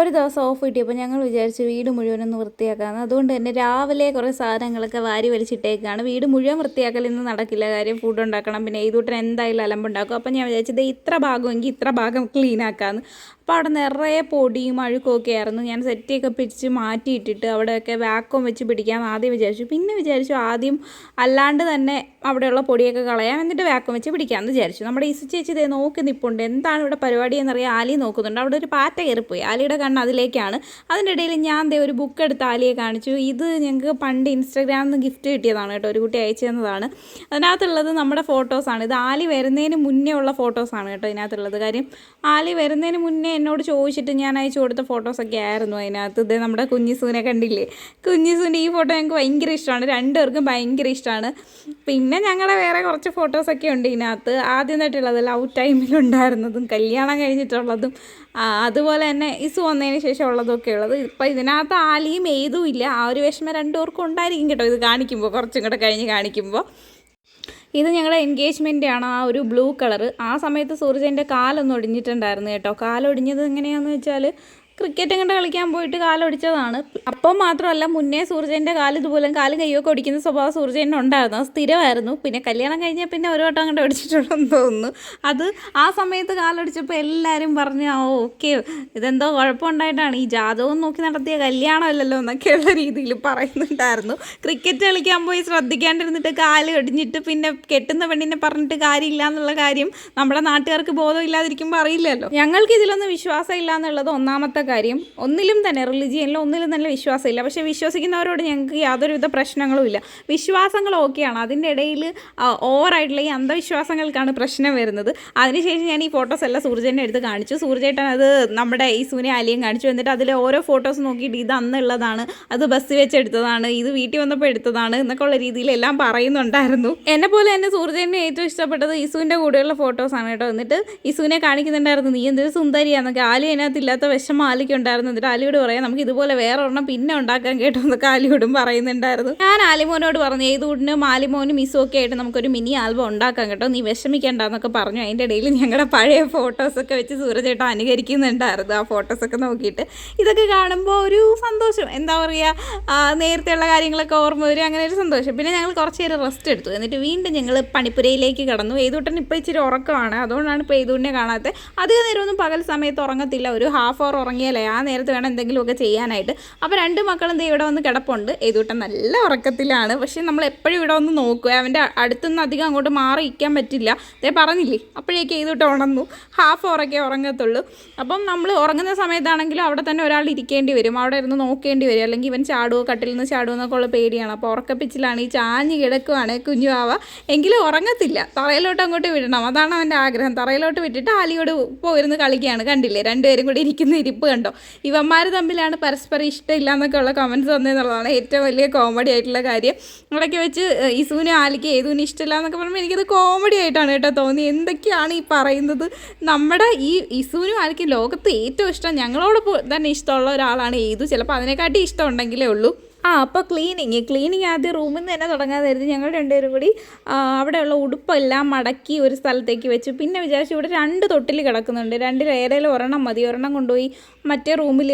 ഒരു ദിവസം ഓഫ് കിട്ടിയപ്പോൾ ഞങ്ങൾ വിചാരിച്ചു വീട് മുഴുവനൊന്ന് വൃത്തിയാക്കാമെന്ന് അതുകൊണ്ട് തന്നെ രാവിലെ കുറേ സാധനങ്ങളൊക്കെ വാരി വലിച്ചിട്ടേക്കാണ്. വീട് മുഴുവൻ വൃത്തിയാക്കലൊന്നും നടക്കില്ല. കാര്യം ഫുഡ് ഉണ്ടാക്കണം. പിന്നെ ഇതുകൂട്ടൻ എന്തായാലും അലമ്പുണ്ടാക്കും. അപ്പോൾ ഞാൻ വിചാരിച്ചത് ഇത്ര ഭാഗമെങ്കിൽ ഇത്ര ഭാഗം ക്ലീൻ ആക്കാമെന്ന് അപ്പോൾ അവിടെ നിറയെ പൊടിയും അഴുക്കും ഒക്കെ ആയിരുന്നു. ഞാൻ സെറ്റിയൊക്കെ പിടിച്ച് മാറ്റിയിട്ടിട്ട് അവിടെയൊക്കെ വാക്വം വെച്ച് പിടിക്കാം ആദ്യം വിചാരിച്ചു. പിന്നെ വിചാരിച്ചു ആദ്യം അല്ലാണ്ട് തന്നെ അവിടെയുള്ള പൊടിയൊക്കെ കളയാം. എന്നിട്ട് വാക്വം വെച്ച് പിടിക്കാമെന്ന് വിചാരിച്ചു. നമ്മുടെ ഇസു ചേച്ചി ഇതേ നോക്കി നിൽപ്പുണ്ട് എന്താണ് ഇവിടെ പരിപാടി എന്നറിയാം ആലി നോക്കുന്നുണ്ട്. അവിടെ ഒരു പാറ്റ കയറിപ്പോയി. ആലിയുടെ കണ്ണ് അതിലേക്കാണ്. അതിന്റെ ഇടയിൽ ഞാൻ ദേ ഒരു ബുക്ക് എടുത്ത് ആലിയെ കാണിച്ചു. ഇത് ഞങ്ങൾക്ക് പണ്ട് ഇൻസ്റ്റാഗ്രാമിൽ നിന്ന് ഗിഫ്റ്റ് കിട്ടിയതാണ് കേട്ടോ. ഒരു കുട്ടി അയച്ചു തന്നതാണ്. അതിനകത്തുള്ളത് നമ്മുടെ ഫോട്ടോസാണ് ഇത് ആലി വരുന്നതിന് മുന്നേ ഉള്ള ഫോട്ടോസാണ് കേട്ടോ ഇതിനകത്തുള്ളത്. കാര്യം ആലി വരുന്നതിന് മുന്നേ എന്നോട് ചോദിച്ചിട്ട് ഞാൻ അയച്ചു കൊടുത്ത ഫോട്ടോസൊക്കെ ആയിരുന്നു അതിനകത്ത്. ഇത് നമ്മുടെ കുഞ്ഞിസൂനെ കണ്ടില്ലേ? കുഞ്ഞിസൂന്റെ ഈ ഫോട്ടോ ഞങ്ങൾക്ക് ഭയങ്കര ഇഷ്ടമാണ് രണ്ടുപേർക്കും ഭയങ്കര ഇഷ്ടമാണ് പിന്നെ ഞങ്ങളുടെ വേറെ കുറച്ച് ഫോട്ടോസൊക്കെ ഉണ്ട് ഇതിനകത്ത്. ആദ്യം തൊട്ടുള്ളത് ലവ് ടൈമിലുണ്ടായിരുന്നതും കല്യാണം കഴിഞ്ഞിട്ടുള്ളതും അതുപോലെ തന്നെ ഇസു വന്നതിന് ശേഷം ഉള്ളതൊക്കെ ഉള്ളത്. ഇപ്പം ഇതിനകത്ത് ആലിയും ഏതും ഇല്ല. ആ ഒരു വിഷമം രണ്ടുപേർക്കും ഉണ്ടായിരിക്കും കേട്ടോ ഇത് കാണിക്കുമ്പോൾ കുറച്ചും കൂടെ കഴിഞ്ഞ് കാണിക്കുമ്പോൾ ഇത് ഞങ്ങളുടെ എൻഗേജ്മെന്റ് ആണ്. ആ ഒരു ബ്ലൂ കളർ ആ സമയത്ത് സൂർജന്റെ കാലൊന്നും ഒടിഞ്ഞിട്ടുണ്ടായിരുന്നു കേട്ടോ. കാലൊടിഞ്ഞത് എങ്ങനെയാണെന്ന് വെച്ചാൽ ക്രിക്കറ്റ് കണ്ട് കളിക്കാൻ പോയിട്ട് കാലൊടിച്ചതാണ് അപ്പം മാത്രമല്ല മുന്നേ സൂർജന്റെ കാൽ ഇതുപോലെ കാലും കയ്യൊക്കെ ഒടിക്കുന്ന സ്വഭാവം സൂർജേന്റെ ഉണ്ടായിരുന്നു. സ്ഥിരമായിരുന്നു. പിന്നെ കല്യാണം കഴിഞ്ഞാൽ പിന്നെ ഒരു വട്ടം കണ്ട് ഒടിച്ചിട്ടുണ്ടെന്ന് തോന്നുന്നു. അത് ആ സമയത്ത് കാലൊടിച്ചപ്പോൾ എല്ലാവരും പറഞ്ഞു ആ ഓക്കെ. ഇതെന്തോ കുഴപ്പമുണ്ടായിട്ടാണ്. ഈ ജാതകം നോക്കി നടത്തിയ കല്യാണമല്ലല്ലോ എന്നൊക്കെയുള്ള രീതിയിൽ പറയുന്നുണ്ടായിരുന്നു. ക്രിക്കറ്റ് കളിക്കാൻ പോയി ശ്രദ്ധിക്കാണ്ടിരുന്നിട്ട് കാൽ ഒടിഞ്ഞിട്ട് പിന്നെ കെട്ടുന്ന പെണ്ണിനെ പറഞ്ഞിട്ട് കാര്യമില്ല എന്നുള്ള കാര്യം നമ്മുടെ നാട്ടുകാർക്ക് ബോധമില്ലാതിരിക്കുമ്പോൾ അറിയില്ലല്ലോ. ഞങ്ങൾക്ക് ഇതിലൊന്നും വിശ്വാസം ഇല്ല എന്നുള്ളത് ഒന്നാമത്തെ കാര്യം ഒന്നിലും തന്നെ റിലിജിയനിലും ഒന്നിലും തന്നെ വിശ്വാസമില്ല. പക്ഷേ വിശ്വസിക്കുന്നവരോട് ഞങ്ങൾക്ക് യാതൊരുവിധ പ്രശ്നങ്ങളും ഇല്ല. വിശ്വാസങ്ങൾ ഓക്കെയാണ്. അതിന്റെ ഇടയിൽ ഓവറായിട്ടുള്ള ഈ അന്ധവിശ്വാസങ്ങൾക്കാണ് പ്രശ്നം വരുന്നത്. അതിനുശേഷം ഞാൻ ഈ ഫോട്ടോസ് എല്ലാം സൂർജേന്റെ എടുത്ത് കാണിച്ചു. സൂർജേട്ടൻ അത് നമ്മുടെ ഈ സൂനെ ആലിയും കാണിച്ചു. എന്നിട്ട് അതിലെ ഓരോ ഫോട്ടോസ് നോക്കിയിട്ട് ഇത് അന്നുള്ളതാണ് അത് ബസ് വെച്ച് എടുത്തതാണ് ഇത് വീട്ടിൽ വന്നപ്പോൾ എടുത്തതാണ് എന്നൊക്കെ ഉള്ള രീതിയിൽ എല്ലാം പറയുന്നുണ്ടായിരുന്നു. എന്നെ പോലെ തന്നെ സൂർജനെ ഏറ്റവും ഇഷ്ടപ്പെട്ടത് ഇസുവിന്റെ കൂടെയുള്ള ഫോട്ടോസാണ് കേട്ടോ. എന്നിട്ട് ഇസുവിനെ കാണിക്കുന്നുണ്ടായിരുന്നു നീ എന്തൊരു സുന്ദരിയാന്നൊക്കെ ആലി അതിനകത്ത് ഇല്ലാത്ത വിഷമം ആലിക്ക് ഉണ്ടായിരുന്നു. എന്നിട്ട് ആലിയോട് പറയാം നമുക്ക് ഇതുപോലെ വേറെ ഒരെണ്ണം പിന്നെ ഉണ്ടാക്കാൻ കേട്ടോ എന്നൊക്കെ ആലിയോടും പറയുന്നുണ്ടായിരുന്നു. ഞാൻ ആലിമോനോട് പറഞ്ഞു ഏതുകൂടിനും ആലിമോനും മിസ്സും ഒക്കെ ആയിട്ട് നമുക്കൊരു മിനി ആൽബം ഉണ്ടാക്കാം കേട്ടോ. നീ വിഷമിക്കേണ്ടെന്നൊക്കെ പറഞ്ഞു. അതിന്റെ ഇടയിൽ ഞങ്ങളുടെ പഴയ ഫോട്ടോസൊക്കെ വെച്ച് സൂരജേട്ടൻ അനുകരിക്കുന്നുണ്ടായിരുന്നു ആ ഫോട്ടോസൊക്കെ നോക്കിയിട്ട്. ഇതൊക്കെ കാണുമ്പോൾ ഒരു സന്തോഷം. എന്താ പറയുക നേരത്തെയുള്ള കാര്യങ്ങളൊക്കെ ഓർമ്മ വരും. അങ്ങനെ ഒരു സന്തോഷം. പിന്നെ ഞങ്ങൾ കുറച്ച് നേരം റെസ്റ്റ് എടുത്തു. എന്നിട്ട് വീണ്ടും ഞങ്ങൾ പണിപ്പുരയിലേക്ക് കടന്നു. ഏതുട്ടൻ ഇപ്പോൾ ഇച്ചിരി ഉറക്കമാണ്. അതുകൊണ്ടാണ് ഇപ്പോൾ ഏതുവിനെ കാണാത്തത് അധിക നേരമൊന്നും പകൽ സമയത്ത് ഉറങ്ങത്തില്ല. ഒരു ഹാഫ് അവർ ഉറങ്ങിയാലേ ആ നേരത്ത് വേണം എന്തെങ്കിലുമൊക്കെ ചെയ്യാനായിട്ട്. അപ്പോൾ രണ്ട് മക്കളും ഇവിടെ വന്ന് കിടപ്പുണ്ട്. ഏതുട്ടൻ നല്ല ഉറക്കത്തിലാണ്. പക്ഷേ നമ്മൾ എപ്പോഴും ഇവിടെ വന്ന് നോക്കുക. അവന്റെ അടുത്തുനിന്ന് അധികം അങ്ങോട്ട് മാറി ഇരിക്കാൻ പറ്റില്ല. അതേ പറഞ്ഞില്ലേ? അപ്പോഴേക്ക് ഏതുട്ട് ഉണർന്നു. ഹാഫ് ഉറക്കേ ഉറങ്ങത്തുള്ളൂ. അപ്പം നമ്മൾ ഉറങ്ങുന്ന സമയത്താണെങ്കിലും അവിടെ തന്നെ ഒരാൾ ഇരിക്കേണ്ടി വരും. അവിടെ ഇരുന്ന് നോക്കേണ്ടി വരും. അല്ലെങ്കിൽ ഇവൻ ചാടുവോ കട്ടിൽ നിന്ന് ചാടുവോ എന്നൊക്കെ ഉള്ള പേടിയാണ്. അപ്പോൾ ഉറക്കപ്പിച്ചിലാണ് ഈ ചാഞ്ഞ് കിടക്കുവാണ് കുഞ്ഞു കുഞ്ഞുവാവ എങ്കിലും ഉറങ്ങത്തില്ല. തറയിലോട്ട് അങ്ങോട്ട് വിടണം. അതാണ് അവന്റെ ആഗ്രഹം. തറയിലോട്ട് വിട്ടിട്ട് ആലിയോട് പോയിരുന്ന് കളിക്കുകയാണ്. കണ്ടില്ലേ? രണ്ടുപേരും കൂടി ഇരിക്കുന്ന ഇരിപ്പ് കണ്ടോ? ഇവന്മാർ തമ്മിലാണ് പരസ്പരം ഇഷ്ടമില്ല എന്നൊക്കെ ഉള്ള കമന്റ്സ് വന്നതെന്നുള്ളതാണ് ഏറ്റവും വലിയ കോമഡി ആയിട്ടുള്ള കാര്യം. അവിടെയൊക്കെ വെച്ച് ഇസുവിനും ആലിക്ക് ഏതുവിനും ഇഷ്ടമില്ല എന്നൊക്കെ പറയുമ്പോൾ എനിക്കത് കോമഡി ആയിട്ടാണ് കേട്ടോ തോന്നി എന്തൊക്കെയാണ് ഈ പറയുന്നത്? നമ്മുടെ ഈ ഇസുവിനും ആലിക്കും ലോകത്ത് ഏറ്റവും ഇഷ്ടം ഞങ്ങളോട് തന്നെ ഇഷ്ടമുള്ള ഒരാളാണ് ഏതു. ചിലപ്പോൾ അതിനെക്കാട്ടി ഇഷ്ടം ഉണ്ടെങ്കിലേ ഉള്ളൂ. ആ അപ്പോൾ ക്ലീനിങ് ക്ലീനിങ് ആദ്യം റൂമിൽ നിന്ന് തന്നെ തുടങ്ങാൻ കരുതി ഞങ്ങൾ രണ്ടുപേരും കൂടി അവിടെയുള്ള ഉടുപ്പെല്ലാം മടക്കി ഒരു സ്ഥലത്തേക്ക് വെച്ചു. പിന്നെ വിചാരിച്ചു ഇവിടെ രണ്ട് തൊട്ടിൽ കിടക്കുന്നുണ്ട്. രണ്ടിൽ ഏതെങ്കിലും ഒരെണ്ണം മതി. ഒരെണ്ണം കൊണ്ടുപോയി മറ്റേ റൂമിൽ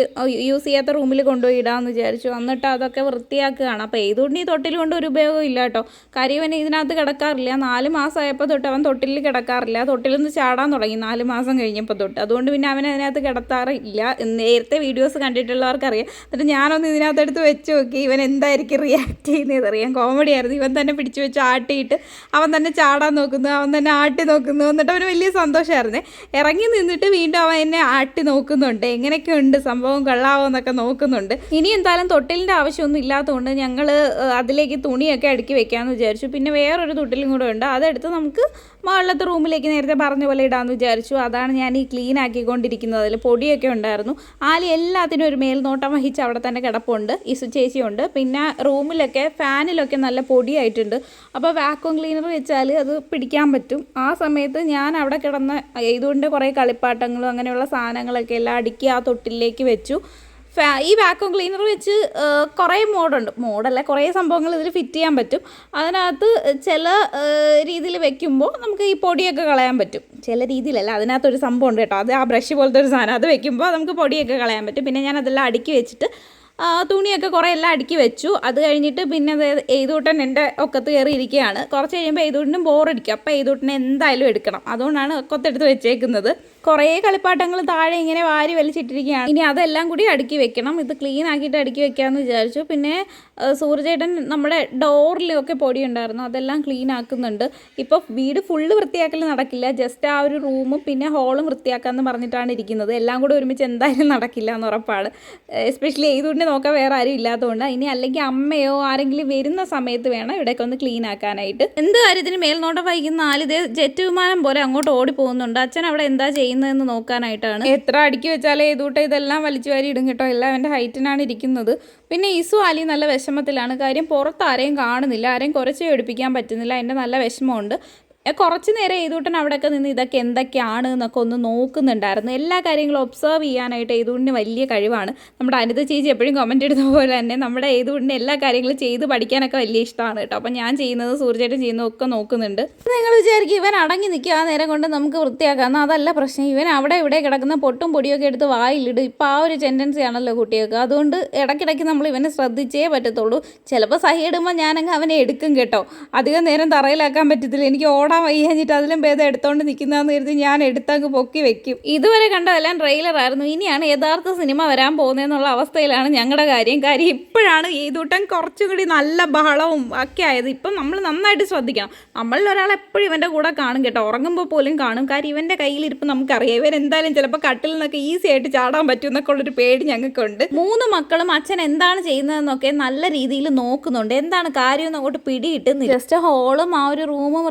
യൂസ് ചെയ്യാത്ത റൂമിൽ കൊണ്ടുപോയി ഇടാമെന്ന് വിചാരിച്ചു. എന്നിട്ട് അതൊക്കെ വൃത്തിയാക്കുകയാണ്. അപ്പോൾ ഏതുകൊണ്ട് ഈ തൊട്ടിൽ കൊണ്ട് ഒരു ഉപയോഗം ഇല്ല കേട്ടോ. കാര്യം ഇതിനകത്ത് കിടക്കാറില്ല. നാല് മാസമായപ്പോൾ തൊട്ട് അവൻ തൊട്ടിൽ കിടക്കാറില്ല. തൊട്ടിൽ നിന്ന് ചാടാൻ തുടങ്ങി നാല് മാസം കഴിഞ്ഞപ്പോൾ തൊട്ട്. അതുകൊണ്ട് പിന്നെ അവൻ അതിനകത്ത് കിടത്താറില്ല നേരത്തെ വീഡിയോസ് കണ്ടിട്ടുള്ളവർക്കറിയാം. എന്നിട്ട് ഞാനൊന്ന് ഇതിനകത്ത് എടുത്ത് വെച്ച് നോക്കി. ഇവൻ എന്തായിരിക്കും റിയാക്ട് ചെയ്യുന്നത് അറിയാം. കോമഡി ആയിരുന്നു. ഇവൻ തന്നെ പിടിച്ചു വെച്ച് ആട്ടിയിട്ട് അവൻ തന്നെ ചാടാൻ നോക്കുന്നു അവൻ തന്നെ ആട്ടി നോക്കുന്നു. എന്നിട്ട് അവന് വലിയ സന്തോഷമായിരുന്നേ. ഇറങ്ങി നിന്നിട്ട് വീണ്ടും അവൻ എന്നെ ആട്ടി നോക്കുന്നുണ്ട്. എങ്ങനെയൊക്കെ ഉണ്ട് സംഭവം കൊള്ളാവോ എന്നൊക്കെ നോക്കുന്നുണ്ട്. ഇനി എന്തായാലും തൊട്ടിലിന്റെ ആവശ്യമൊന്നും ഇല്ലാത്തതുകൊണ്ട് ഞങ്ങൾ അതിലേക്ക് തുണിയൊക്കെ അടുക്കി വെക്കാമെന്ന് വിചാരിച്ചു. പിന്നെ വേറൊരു തൊട്ടിലും കൂടെ ഉണ്ട്. അതെടുത്ത് നമുക്ക് മുകളിലത്തെ റൂമിലേക്ക് നേരത്തെ പറഞ്ഞ പോലെ ഇടാമെന്ന് വിചാരിച്ചു. അതാണ് ഞാൻ ഈ ക്ലീൻ ആക്കിക്കൊണ്ടിരിക്കുന്നത്. അതിൽ പൊടിയൊക്കെ ഉണ്ടായിരുന്നു. ആലി എല്ലാത്തിനും ഒരു മേൽനോട്ടം വഹിച്ച് അവിടെ തന്നെ കിടപ്പുണ്ട്. ഇസു ചേച്ചിയുണ്ട്. പിന്നെ റൂമിലൊക്കെ ഫാനിലൊക്കെ നല്ല പൊടിയായിട്ടുണ്ട്. അപ്പോൾ വാക്വം ക്ലീനർ വെച്ചാൽ അത് പിടിക്കാൻ പറ്റും. ആ സമയത്ത് ഞാൻ അവിടെ കിടന്ന് ഇതുകൊണ്ട് കുറേ കളിപ്പാട്ടങ്ങളും അങ്ങനെയുള്ള സാധനങ്ങളൊക്കെ എല്ലാം അടുക്കി ആ തൊട്ടിലേക്ക് വെച്ചു. ഈ വാക്വം ക്ലീനർ വെച്ച് കുറേ മോഡുണ്ട്. മോഡല്ല കുറേ സംഭവങ്ങൾ ഇതിൽ ഫിറ്റ് ചെയ്യാൻ പറ്റും. അതിനകത്ത് ചില രീതിയിൽ വെക്കുമ്പോൾ നമുക്ക് ഈ പൊടിയൊക്കെ കളയാൻ പറ്റും. ചില രീതിയിലല്ല അതിനകത്തൊരു സംഭവം ഉണ്ട് കേട്ടോ. അത് ആ ബ്രഷ് പോലത്തെ ഒരു സാധനം. അത് വെക്കുമ്പോൾ നമുക്ക് പൊടിയൊക്കെ കളയാൻ പറ്റും. പിന്നെ ഞാൻ അതെല്ലാം അടുക്കി വെച്ചിട്ട് തുണിയൊക്കെ കുറേ എല്ലാം അടുക്കി വെച്ചു. അത് കഴിഞ്ഞിട്ട് പിന്നെ അത് എയ്തൂട്ടൻ എന്റെ ഒക്കത്ത് കയറി ഇരിക്കുകയാണ് കുറച്ച് കഴിയുമ്പോൾ എയ്തൂട്ടിനും ബോറടിക്കും. അപ്പോൾ എഴുതൂട്ടിനെ എന്തായാലും എടുക്കണം. അതുകൊണ്ടാണ് ഒക്കത്തെടുത്ത് വെച്ചേക്കുന്നത്. കുറേ കളിപ്പാട്ടങ്ങൾ താഴെ ഇങ്ങനെ വാരി വലിച്ചിട്ടിരിക്കുകയാണ്. ഇനി അതെല്ലാം കൂടി അടുക്കി വെക്കണം. ഇത് ക്ലീൻ ആക്കിയിട്ട് അടുക്കി വെക്കാമെന്ന് വിചാരിച്ചു. പിന്നെ സൂര്യചേട്ടൻ നമ്മുടെ ഡോറിലൊക്കെ പൊടി ഉണ്ടായിരുന്നു അതെല്ലാം ക്ലീൻ ആക്കുന്നുണ്ട്. ഇപ്പോൾ വീട് ഫുള്ള് വൃത്തിയാക്കൽ നടക്കില്ല. ജസ്റ്റ് ആ ഒരു റൂമും പിന്നെ ഹോളും വൃത്തിയാക്കാമെന്ന് പറഞ്ഞിട്ടാണ് ഇരിക്കുന്നത്. എല്ലാം കൂടെ ഒരുമിച്ച് എന്തായാലും നടക്കില്ല എന്ന് ഉറപ്പാണ്. എസ്പെഷ്യലി ഏതുകൊണ്ട് നോക്കാൻ വേറെ ആരും ഇല്ലാത്തതുകൊണ്ട്. ഇനി അല്ലെങ്കിൽ അമ്മയോ ആരെങ്കിലും വരുന്ന സമയത്ത് വേണം ഇവിടെയൊക്കെ ഒന്ന് ക്ലീൻ ആക്കാനായിട്ട്. എന്ത് കാര്യത്തിന് മേൽനോട്ടം വഹിക്കുന്ന നാല് ജെറ്റ് വിമാനം പോലെ അങ്ങോട്ട് ഓടി പോകുന്നുണ്ട് അച്ഛൻ അവിടെ എന്താ ചെയ്യുന്നതെന്ന് നോക്കാനായിട്ടാണ്. എത്ര അടുക്കി വെച്ചാലേ ഏതൂട്ടെ ഇതെല്ലാം വലിച്ചു വാരി ഇടും കേട്ടോ. എല്ലാം അവന്റെ ഹൈറ്റിനാണ് ഇരിക്കുന്നത്. പിന്നെ ഇസു ആലി നല്ല വിഷമത്തിലാണ്. കാര്യം പുറത്ത് ആരെയും കാണുന്നില്ല. ആരെയും കുറച്ച് എടുപ്പിക്കാൻ പറ്റുന്നില്ല. എന്റെ നല്ല വിഷമമുണ്ട്. കുറച്ച് നേരം ഏതൂട്ടൻ അവിടെയൊക്കെ നിന്ന് ഇതൊക്കെ എന്തൊക്കെയാണ് എന്നൊക്കെ ഒന്ന് നോക്കുന്നുണ്ടായിരുന്നു. എല്ലാ കാര്യങ്ങളും ഒബ്സർവ് ചെയ്യാനായിട്ട് ഏതൂട്ടിന് വലിയ കഴിവാണ്. നമ്മുടെ അനിത ചേച്ചി എപ്പോഴും കമന്റ് എടുത്ത പോലെ തന്നെ നമ്മുടെ ഏതൂട്ടിന് എല്ലാ കാര്യങ്ങളും ചെയ്ത് പഠിക്കാനൊക്കെ വലിയ ഇഷ്ടമാണ് കേട്ടോ. അപ്പം ഞാൻ ചെയ്യുന്നത് സൂര്യചേട്ടൻ ചെയ്യുന്നതൊക്കെ നോക്കുന്നുണ്ട്. നിങ്ങൾ വിചാരിക്കും ഇവൻ അടങ്ങി നിൽക്കുക ആ നേരം കൊണ്ട് നമുക്ക് വൃത്തിയാക്കാം. അതല്ല പ്രശ്നം. ഇവൻ അവിടെ ഇവിടെ കിടക്കുന്ന പൊട്ടും പൊടിയൊക്കെ എടുത്ത് വായിലിടും. ഇപ്പം ആ ഒരു ടെൻഡൻസി ആണല്ലോ കുട്ടികൾക്ക്. അതുകൊണ്ട് ഇടയ്ക്കിടയ്ക്ക് നമ്മൾ ഇവനെ ശ്രദ്ധിച്ചേ പറ്റത്തുള്ളൂ. ചിലപ്പോൾ സഹി ഇടുമ്പോൾ ഞാനങ്ങ് അവനെ എടുക്കും കേട്ടോ. അധികം നേരം തറയിലാക്കാൻ പറ്റത്തില്ല. എനിക്ക് ഓടാൻ വയ്യാഞ്ഞിട്ട് അതിലും ഭേദം എടുത്തോണ്ട് നിൽക്കുന്നതെന്ന് കരുതി ഞാൻ എടുത്തങ്ങ് പൊക്കി വെക്കും. ഇതുവരെ കണ്ടതെല്ലാം ട്രെയിലർ ആയിരുന്നു. ഇനിയാണ് യഥാർത്ഥ സിനിമ വരാൻ പോകുന്നതെന്നുള്ള അവസ്ഥയിലാണ് ഞങ്ങളുടെ കാര്യം. കാര്യം ഇപ്പോഴാണ് ഏതൂട്ടൻ കുറച്ചും കൂടി നല്ല ബഹളവും ഒക്കെ ആയത്. ഇപ്പം നമ്മൾ നന്നായിട്ട് ശ്രദ്ധിക്കണം. നമ്മളിൽ ഒരാൾ എപ്പോഴും ഇവന്റെ കൂടെ കാണും കേട്ടോ. ഉറങ്ങുമ്പോൾ പോലും കാണും. കാര്യം ഇവന്റെ കയ്യിലിരിപ്പ് നമുക്കറിയാം. ഇവൻ എന്തായാലും ചിലപ്പോൾ കട്ടിൽ നിന്നൊക്കെ ഈസി ആയിട്ട് ചാടാൻ പറ്റും എന്നൊക്കെ ഉള്ളൊരു പേടി ഞങ്ങൾക്കുണ്ട്. മൂന്ന് മക്കളും അച്ഛൻ എന്താണ് ചെയ്യുന്നതെന്നൊക്കെ നല്ല രീതിയിൽ നോക്കുന്നുണ്ട്. എന്താണ് കാര്യം ഒന്നും അങ്ങോട്ട് പിടികിട്ടുന്നില്ല ജസ്റ്റ് ഹോളും ആ ഒരു റൂമും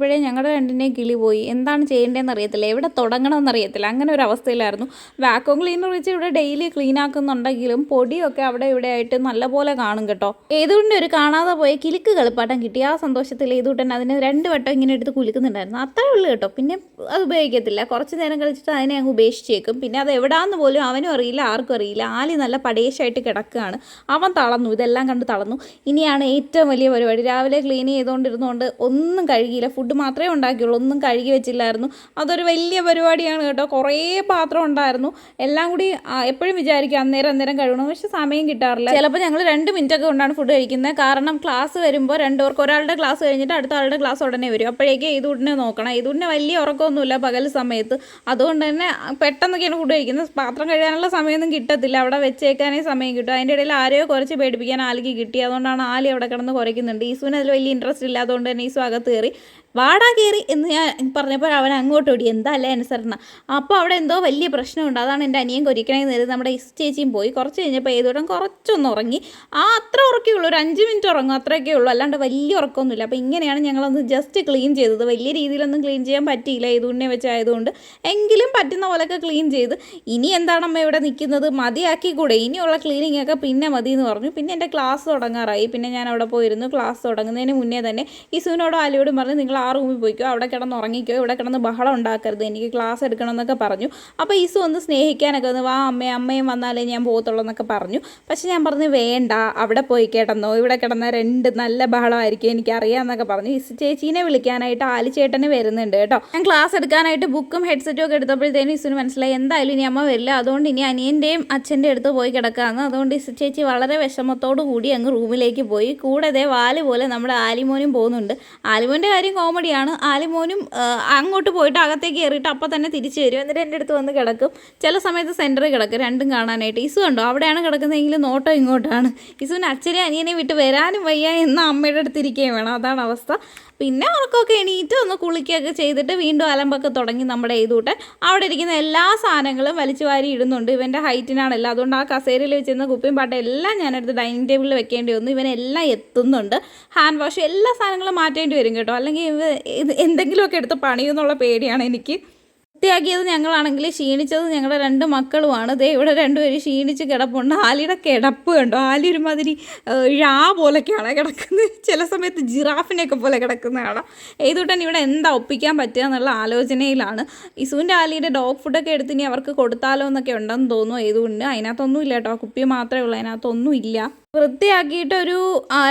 വൃത്തിയാക്കിയപ്പോഴേ ഞങ്ങളുടെ രണ്ടിനെയും കിളി പോയി. എന്താണ് ചെയ്യേണ്ടതെന്ന് അറിയത്തില്ല. എവിടെ തുടങ്ങണമെന്ന് അറിയത്തില്ല. അങ്ങനെ ഒരു അവസ്ഥയിലായിരുന്നു. വാക്വം ക്ലീനർ വെച്ച് ഇവിടെ ഡെയിലി ക്ലീൻ ആക്കുന്നുണ്ടെങ്കിലും പൊടിയൊക്കെ അവിടെ ഇവിടെ ആയിട്ട് നല്ലപോലെ കാണും കേട്ടോ. ഏതുകൊണ്ട് ഒരു കാണാതെ പോയ കിലുക്ക് കളിപ്പാട്ടം കിട്ടി. ആ സന്തോഷത്തിൽ ഏതുകൂട്ടൻ അതിനെ രണ്ട് വട്ടം ഇങ്ങനെ എടുത്ത് കുലുക്കുന്നുണ്ടായിരുന്നു. അത്രേ ഉള്ളൂ കേട്ടോ. പിന്നെ അത് ഉപയോഗിക്കത്തില്ല. കുറച്ച് നേരം കളിച്ചിട്ട് അതിനെ അങ്ങ് ഉപേക്ഷിച്ചേക്കും. പിന്നെ അത് എവിടാന്ന് പോലും അവനും അറിയില്ല ആർക്കും അറിയില്ല. ആലി നല്ല പടേശായിട്ട് കിടക്കുകയാണ്. അവൻ തളർന്നു. ഇതെല്ലാം കണ്ട് തളർന്നു. ഇനിയാണ് ഏറ്റവും വലിയ പരിപാടി. രാവിലെ ക്ലീൻ ചെയ്തുകൊണ്ടിരുന്നുകൊണ്ട് ഒന്നും കഴുകിയില്ല ഫുഡ് മാത്രമേ ഉണ്ടാക്കിയുള്ളൂ. ഒന്നും കഴുകി വെച്ചില്ലായിരുന്നു. അതൊരു വലിയ പരിപാടിയാണ് കേട്ടോ. കുറേ പാത്രം ഉണ്ടായിരുന്നു. എല്ലാം കൂടി എപ്പോഴും വിചാരിക്കും അന്നേരം അന്നേരം കഴുകണം. പക്ഷെ സമയം കിട്ടാറില്ല. ചിലപ്പോൾ ഞങ്ങൾ രണ്ട് മിനിറ്റ് ഒക്കെ കൊണ്ടാണ് ഫുഡ് കഴിക്കുന്നത്. കാരണം ക്ലാസ് വരുമ്പോൾ രണ്ടുപേർക്ക് ഒരാളുടെ ക്ലാസ് കഴിഞ്ഞിട്ട് അടുത്ത ആളുടെ ക്ലാസ് ഉടനെ വരും. അപ്പോഴേക്ക് ഇതുടനെ നോക്കണം. ഇതുടനെ വലിയ ഉറക്കമൊന്നുമില്ല പകൽ സമയത്ത്. അതുകൊണ്ട് തന്നെ പെട്ടെന്നൊക്കെയാണ് ഫുഡ് കഴിക്കുന്നത്. പാത്രം കഴുകാനുള്ള സമയമൊന്നും കിട്ടത്തില്ല. അവിടെ വെച്ചേക്കാനേ സമയം കിട്ടും. അതിന്റെ ഇടയിൽ ആരെയോ കുറച്ച് പേടിപ്പിക്കാൻ ആലിക്ക് കിട്ടി. അതുകൊണ്ടാണ് ആലി അവിടെ കിടന്ന് കുറയ്ക്കുന്നുണ്ട്. ഈസുവിന് അതിൽ വലിയ ഇൻട്രസ്റ്റ് ഇല്ല. അതുകൊണ്ട് തന്നെ ഈസു അകത്ത് കയറി വാടാ കയറി എന്ന് ഞാൻ പറഞ്ഞപ്പോൾ അവൻ അങ്ങോട്ട് ഓടി എന്താ അല്ലേ അനുസരണ അപ്പോൾ അവിടെ എന്തോ വലിയ പ്രശ്നമുണ്ട്. അതാണ് എന്റെ അനിയൻ കൊരിക്കണേ നേരം നമ്മുടെ ഇസ് ചേച്ചിയും പോയി. കുറച്ച് കഴിഞ്ഞപ്പോൾ ഏതോടം കുറച്ചൊന്ന് ഉറങ്ങി. ആ അത്ര ഉറക്കേ ഉള്ളൂ. ഒരു അഞ്ച് മിനിറ്റ് ഉറങ്ങും. അത്രയൊക്കെ ഉള്ളൂ. അല്ലാണ്ട് വലിയ ഉറക്കമൊന്നുമില്ല. അപ്പോൾ ഇങ്ങനെയാണ് ഞങ്ങളൊന്ന് ജസ്റ്റ് ക്ലീൻ ചെയ്തത്. വലിയ രീതിയിലൊന്നും ക്ലീൻ ചെയ്യാൻ പറ്റിയില്ല. ഇതുണ്ണെ വെച്ചായതുകൊണ്ട് എങ്കിലും പറ്റുന്ന പോലെയൊക്കെ ക്ലീൻ ചെയ്ത്. ഇനി എന്താണമ്മ ഇവിടെ നിൽക്കുന്നത്? മതിയാക്കി കൂടെ ഇനിയുള്ള ക്ലീനിങ് ഒക്കെ പിന്നെ മതി എന്ന് പറഞ്ഞു. പിന്നെ എന്റെ ക്ലാസ് തുടങ്ങാറായി. പിന്നെ ഞാൻ അവിടെ പോയിരുന്നു. ക്ലാസ് തുടങ്ങുന്നതിന് മുന്നേ തന്നെ ഇസുവിനോടും ആലിയോടും പറഞ്ഞ് നിങ്ങൾ ആ റൂമിൽ പോയിക്കോ അവിടെ കിടന്ന് ഉറങ്ങിക്കോ. ഇവിടെ കിടന്ന് ബഹളം ഉണ്ടാക്കരുത്. എനിക്ക് ക്ലാസ് എടുക്കണം എന്നൊക്കെ പറഞ്ഞു. അപ്പോൾ ഇസു ഒന്ന് സ്നേഹിക്കാനൊക്കെ ഒന്ന് വാ അമ്മയും അമ്മയും വന്നാലേ ഞാൻ പോകത്തുള്ളൂ എന്നൊക്കെ പറഞ്ഞു. പക്ഷെ ഞാൻ പറഞ്ഞു വേണ്ട അവിടെ പോയി കിടന്നോ. ഇവിടെ കിടന്ന രണ്ട് നല്ല ബഹളമായിരിക്കും എനിക്കറിയാമെന്നൊക്കെ പറഞ്ഞു. ഇസു ചേച്ചീനെ വിളിക്കാനായിട്ട് ആലിച്ചേട്ടന് വരുന്നുണ്ട് കേട്ടോ. ഞാൻ ക്ലാസ് എടുക്കാനായിട്ട് ബുക്കും ഹെഡ്സെറ്റും ഒക്കെ എടുത്തപ്പോഴത്തേനും ഇസുവിന് മനസ്സിലായി എന്തായാലും ഇനി അമ്മ വരില്ല. അതുകൊണ്ട് ഇനി അനിയന്റെയും അച്ഛന്റെ അടുത്ത് പോയി കിടക്കാമെന്ന് അതുകൊണ്ട് ഇസു ചേച്ചി വളരെ വിഷമത്തോടു കൂടി അങ്ങ് റൂമിലേക്ക് പോയി. കൂടെ വാൽ പോലെ നമ്മുടെ ആലിമോനും പോകുന്നുണ്ട്. ആലിമോന്റെ കാര്യം കോമഡിയാണ്. ആലിമോനും അങ്ങോട്ട് പോയിട്ട് അകത്തേക്ക് കയറിയിട്ട് അപ്പം തന്നെ തിരിച്ചു വരും. എന്നിട്ട് എന്റെ അടുത്ത് വന്ന് കിടക്കും. ചില സമയത്ത് സെന്ററിൽ കിടക്കും. രണ്ടും കാണാനായിട്ട്. ഇസു കണ്ടോ? അവിടെയാണ് കിടക്കുന്നതെങ്കിൽ നോട്ടം ഇങ്ങോട്ടാണ്. ഇസുവിന് അച്ഛനെ അനിയനെ വിട്ട് വരാനും വയ്യ എന്ന അമ്മയുടെ അടുത്ത് ഇരിക്കുകയും വേണം. അതാണ് അവസ്ഥ. പിന്നെ ഉറക്കമൊക്കെ എണീറ്റ് ഒന്ന് കുളിക്കുകയൊക്കെ ചെയ്തിട്ട് വീണ്ടും അലമ്പൊക്കെ തുടങ്ങി നമ്മുടെ എഴുതൂട്ടൻ. അവിടെ ഇരിക്കുന്ന എല്ലാ സാധനങ്ങളും വലിച്ചു വാരി ഇടുന്നുണ്ട്. ഇവന്റെ ഹൈറ്റിനാണല്ലോ. അതുകൊണ്ട് ആ കസേരയിൽ വെച്ചിരുന്ന കുപ്പിയും പാട്ട എല്ലാം ഞാനെടുത്ത് ഡൈനിങ് ടേബിളിൽ വെക്കേണ്ടി വന്നു. ഇവനെല്ലാം എത്തുന്നുണ്ട്. ഹാൻഡ് വാഷ് എല്ലാ സാധനങ്ങളും മാറ്റേണ്ടി വരും കേട്ടോ. അല്ലെങ്കിൽ എന്തെങ്കിലുമൊക്കെ എടുത്ത് പണിയെന്നുള്ള പേടിയാണ് എനിക്ക്. വൃത്തിയാക്കിയത് ഞങ്ങളാണെങ്കിൽ ക്ഷീണിച്ചത് ഞങ്ങളുടെ രണ്ട് മക്കളുമാണ്. ദേ ഇവിടെ രണ്ടുപേരും ക്ഷീണിച്ച് കിടപ്പുണ്ട്. ആലിയുടെ കിടപ്പ് കണ്ടോ? ആലി ഒരു മാതിരി ഴാ പോലൊക്കെയാണ് കിടക്കുന്നത്. ചില സമയത്ത് ജിറാഫിനെയൊക്കെ പോലെ കിടക്കുന്ന കാണാം. ഇവിടെ എന്താ ഒപ്പിക്കാൻ പറ്റുക എന്നുള്ള ആലോചനയിലാണ്. ഇസുവിന്റെ ആലിയുടെ ഡോഗ് ഫുഡൊക്കെ എടുത്ത് ഇനി അവർക്ക് കൊടുത്താലോ എന്നൊക്കെ ഉണ്ടെന്ന് തോന്നുന്നു. ഏതുകൊണ്ട്? അതിനകത്തൊന്നും ഇല്ല കേട്ടോ. കുപ്പി മാത്രമേ ഉള്ളൂ. അതിനകത്തൊന്നും ഇല്ല വൃത്തിയാക്കിയിട്ട് ഒരു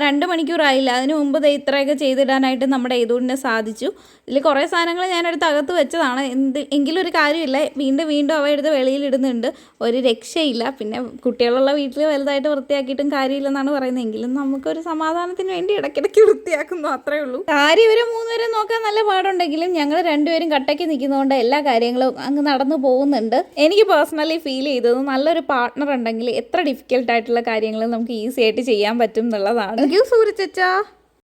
രണ്ട് മണിക്കൂറായില്ല. അതിന് മുമ്പ് ഇത്രയൊക്കെ ചെയ്തിടാനായിട്ട് നമ്മുടെ ഏതുകൊണ്ടിനെ സാധിച്ചു. ഇതിൽ കുറേ സാധനങ്ങൾ ഞാനെടുത്ത് അകത്ത് വെച്ചതാണ്. എന്ത് എങ്കിലും ഒരു കാര്യമില്ല. വീണ്ടും വീണ്ടും അവ എടുത്ത് വെളിയിലിടുന്നുണ്ട് ഒരു രക്ഷയില്ല. പിന്നെ കുട്ടികളുള്ള വീട്ടിൽ വലുതായിട്ട് വൃത്തിയാക്കിയിട്ടും കാര്യമില്ലെന്നാണ് പറയുന്നത്. എങ്കിലും നമുക്കൊരു സമാധാനത്തിന് വേണ്ടി ഇടയ്ക്കിടയ്ക്ക് വൃത്തിയാക്കുന്നു. അത്രേ ഉള്ളൂ. കാര്യം ഇവരെ മൂന്നുപേരും നോക്കാൻ നല്ല പാടുണ്ടെങ്കിലും ഞങ്ങൾ രണ്ടുപേരും കട്ടയ്ക്ക് നിൽക്കുന്നതുകൊണ്ട് എല്ലാ കാര്യങ്ങളും അങ്ങ് നടന്നു പോകുന്നുണ്ട്. എനിക്ക് പേഴ്സണലി ഫീൽ ചെയ്തത് നല്ലൊരു പാർട്ട്ണർ ഉണ്ടെങ്കിൽ എത്ര ഡിഫിക്കൽട്ടായിട്ടുള്ള കാര്യങ്ങൾ നമുക്ക് ഈസി ആയിട്ട് ചെയ്യാൻ പറ്റും എന്നുള്ളതാണ്. സൂര്യച്ചാ